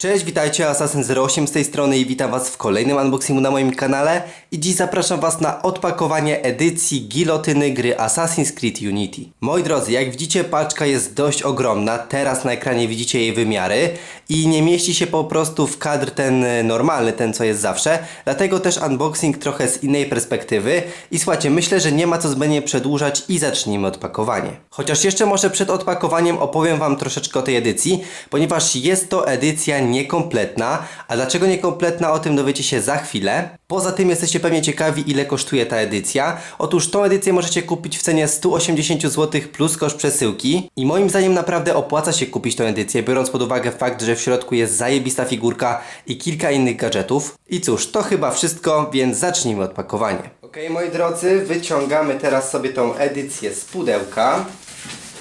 Cześć, witajcie, Assassin08 z tej strony i witam was w kolejnym unboxingu na moim kanale. I dziś zapraszam was na odpakowanie edycji gilotyny gry Assassin's Creed Unity. Moi drodzy, jak widzicie paczka jest dość ogromna, teraz na ekranie widzicie jej wymiary. I nie mieści się po prostu w kadr ten e, normalny, ten co jest zawsze, dlatego też unboxing trochę z innej perspektywy. I słuchajcie, myślę, że nie ma co zbędnie przedłużać i zacznijmy odpakowanie. Chociaż jeszcze może przed odpakowaniem opowiem wam troszeczkę o tej edycji, ponieważ jest to edycja niekompletna, a dlaczego niekompletna o tym dowiecie się za chwilę. Poza tym jesteście pewnie ciekawi ile kosztuje ta edycja. Otóż tą edycję możecie kupić w cenie 180 zł plus koszt przesyłki i moim zdaniem naprawdę opłaca się kupić tą edycję, biorąc pod uwagę fakt, że w środku jest zajebista figurka i kilka innych gadżetów. I cóż, to chyba wszystko, więc zacznijmy odpakowanie. Ok, moi drodzy, wyciągamy teraz sobie tą edycję z pudełka.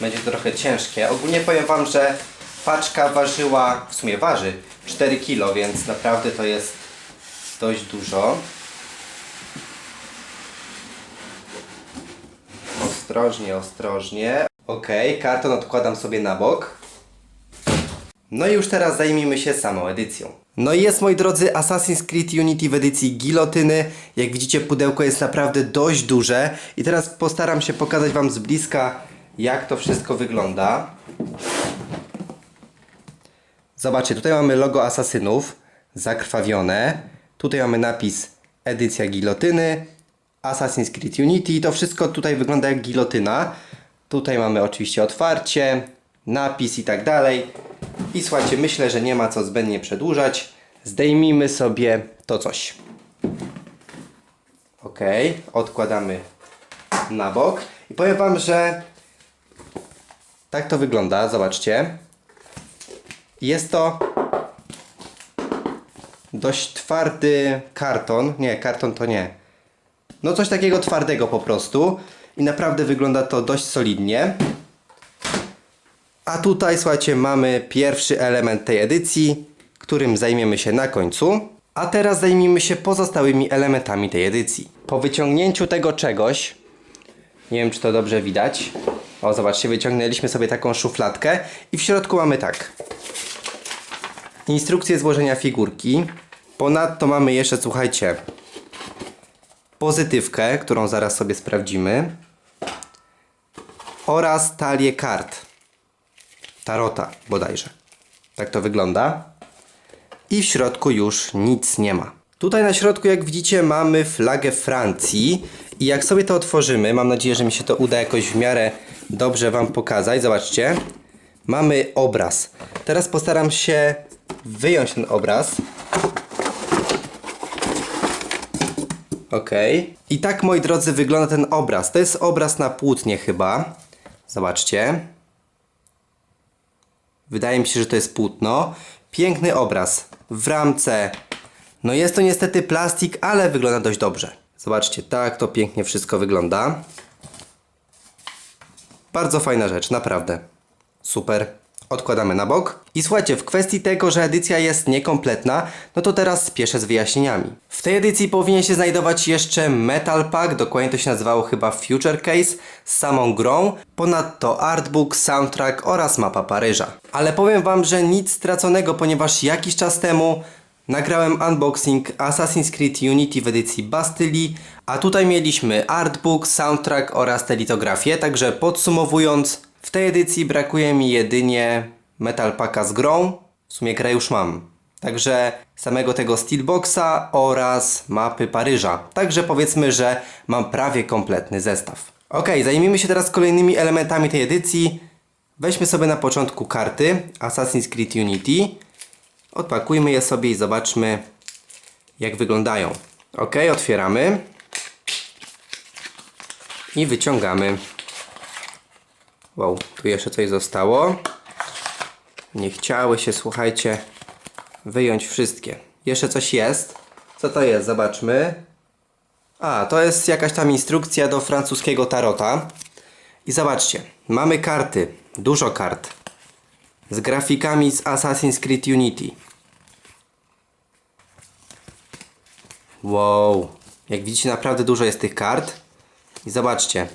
Będzie to trochę ciężkie. Ogólnie powiem Wam, że paczka ważyła, w sumie waży 4 kg, więc naprawdę to jest dość dużo. Ostrożnie, ostrożnie. Ok, karton odkładam sobie na bok. No i już teraz zajmijmy się samą edycją. No i jest moi drodzy Assassin's Creed Unity w edycji gilotyny. Jak widzicie pudełko jest naprawdę dość duże i teraz postaram się pokazać wam z bliska jak to wszystko wygląda. Zobaczcie, tutaj mamy logo asasynów zakrwawione. Tutaj mamy napis edycja gilotyny, Assassin's Creed Unity. To wszystko tutaj wygląda jak gilotyna. Tutaj mamy oczywiście otwarcie, napis i tak dalej. I słuchajcie, myślę, że nie ma co zbędnie przedłużać. Zdejmijmy sobie to coś. Ok, odkładamy na bok. I powiem Wam, że tak to wygląda. Zobaczcie. Jest to dość twardy karton. Nie, karton to nie. No coś takiego twardego po prostu. I naprawdę wygląda to dość solidnie. A tutaj, słuchajcie, mamy pierwszy element tej edycji, którym zajmiemy się na końcu. A teraz zajmijmy się pozostałymi elementami tej edycji. Po wyciągnięciu tego czegoś, nie wiem czy to dobrze widać. O, zobaczcie, wyciągnęliśmy sobie taką szufladkę i w środku mamy tak. Instrukcję złożenia figurki. Ponadto mamy jeszcze, słuchajcie, pozytywkę, którą zaraz sobie sprawdzimy. Oraz talię kart. Tarota bodajże. Tak to wygląda. I w środku już nic nie ma. Tutaj na środku, jak widzicie, mamy flagę Francji. I jak sobie to otworzymy, mam nadzieję, że mi się to uda jakoś w miarę dobrze Wam pokazać. Zobaczcie. Mamy obraz. Teraz postaram się wyjąć ten obraz. Ok. I tak, moi drodzy, wygląda ten obraz. To jest obraz na płótnie chyba. Zobaczcie. Wydaje mi się, że to jest płótno. Piękny obraz. W ramce. No jest to niestety plastik, ale wygląda dość dobrze. Zobaczcie, tak to pięknie wszystko wygląda. Bardzo fajna rzecz, naprawdę. Super. Odkładamy na bok. I słuchajcie, w kwestii tego, że edycja jest niekompletna, no to teraz spieszę z wyjaśnieniami. W tej edycji powinien się znajdować jeszcze Metal Pack, dokładnie to się nazywało chyba Future Case, z samą grą, ponadto artbook, soundtrack oraz mapa Paryża. Ale powiem wam, że nic straconego, ponieważ jakiś czas temu nagrałem unboxing Assassin's Creed Unity w edycji Bastylii, a tutaj mieliśmy artbook, soundtrack oraz te litografie, także podsumowując, w tej edycji brakuje mi jedynie Metal Packa z grą, w sumie grę już mam. Także samego tego Steelboxa oraz mapy Paryża. Także powiedzmy, że mam prawie kompletny zestaw. Ok, zajmijmy się teraz kolejnymi elementami tej edycji. Weźmy sobie na początku karty Assassin's Creed Unity. Odpakujmy je sobie i zobaczmy jak wyglądają. Ok, otwieramy. I wyciągamy. Wow, tu jeszcze coś zostało. Nie chciały się, słuchajcie, wyjąć wszystkie. Jeszcze coś jest. Co to jest? Zobaczmy. A, to jest jakaś tam instrukcja do francuskiego tarota. I zobaczcie, mamy karty, dużo kart. Z grafikami z Assassin's Creed Unity. Wow, jak widzicie naprawdę dużo jest tych kart. I zobaczcie,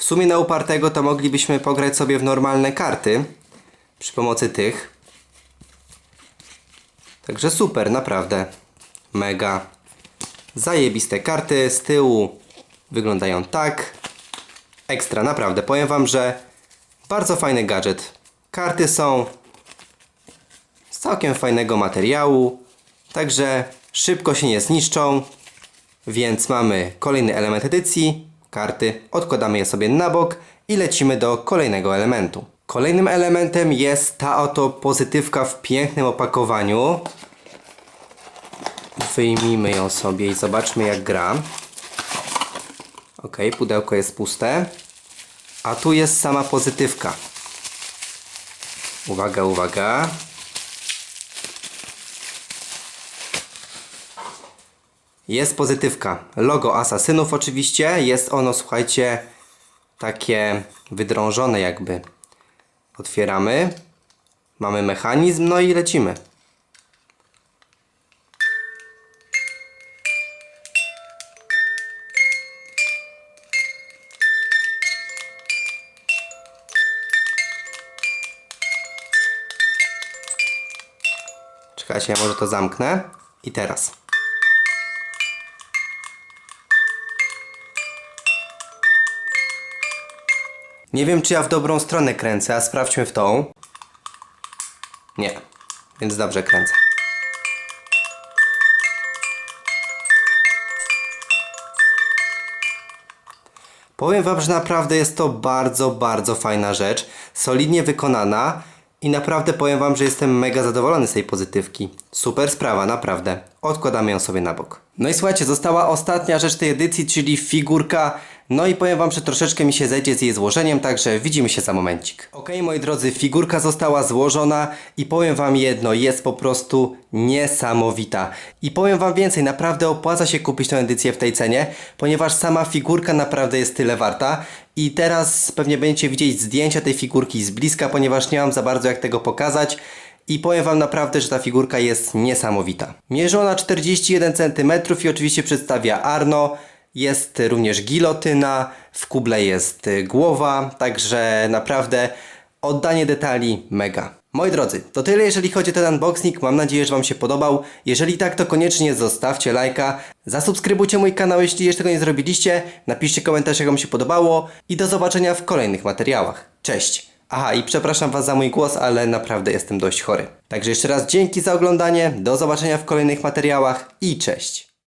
w sumie na upartego to moglibyśmy pograć sobie w normalne karty przy pomocy tych. Także super, naprawdę. Mega. Zajebiste karty z tyłu wyglądają tak. Ekstra, naprawdę. Powiem Wam, że bardzo fajny gadżet. Karty są z całkiem fajnego materiału, także szybko się nie zniszczą. Więc mamy kolejny element edycji, karty, odkładamy je sobie na bok i lecimy do kolejnego elementu. Kolejnym elementem jest ta oto pozytywka w pięknym opakowaniu. Wyjmijmy ją sobie i zobaczmy jak gra. Ok, pudełko jest puste. A tu jest sama pozytywka. Uwaga, uwaga. Jest pozytywka. Logo asasynów oczywiście. Jest ono, słuchajcie, takie wydrążone jakby. Otwieramy. Mamy mechanizm, no i lecimy. Czekajcie, ja może to zamknę. I teraz. Nie wiem, czy ja w dobrą stronę kręcę, a sprawdźmy w tą. Nie, więc dobrze kręcę. Powiem Wam, że naprawdę jest to bardzo, bardzo fajna rzecz, solidnie wykonana i naprawdę powiem Wam, że jestem mega zadowolony z tej pozytywki. Super sprawa, naprawdę. Odkładamy ją sobie na bok. No i słuchajcie, została ostatnia rzecz tej edycji, czyli figurka. No i powiem Wam, że troszeczkę mi się zejdzie z jej złożeniem, także widzimy się za momencik. Ok, moi drodzy, figurka została złożona i powiem Wam jedno, jest po prostu niesamowita. I powiem Wam więcej, naprawdę opłaca się kupić tę edycję w tej cenie, ponieważ sama figurka naprawdę jest tyle warta. I teraz pewnie będziecie widzieć zdjęcia tej figurki z bliska, ponieważ nie mam za bardzo jak tego pokazać. I powiem Wam naprawdę, że ta figurka jest niesamowita. Mierzy ona 41 cm i oczywiście przedstawia Arno. Jest również gilotyna, w kuble jest głowa, także naprawdę oddanie detali mega. Moi drodzy, to tyle jeżeli chodzi o ten unboxing, mam nadzieję, że Wam się podobał. Jeżeli tak, to koniecznie zostawcie lajka, zasubskrybujcie mój kanał, jeśli jeszcze tego nie zrobiliście, napiszcie komentarz, jak Wam się podobało i do zobaczenia w kolejnych materiałach. Cześć! Aha, i przepraszam Was za mój głos, ale naprawdę jestem dość chory. Także jeszcze raz dzięki za oglądanie, do zobaczenia w kolejnych materiałach i cześć!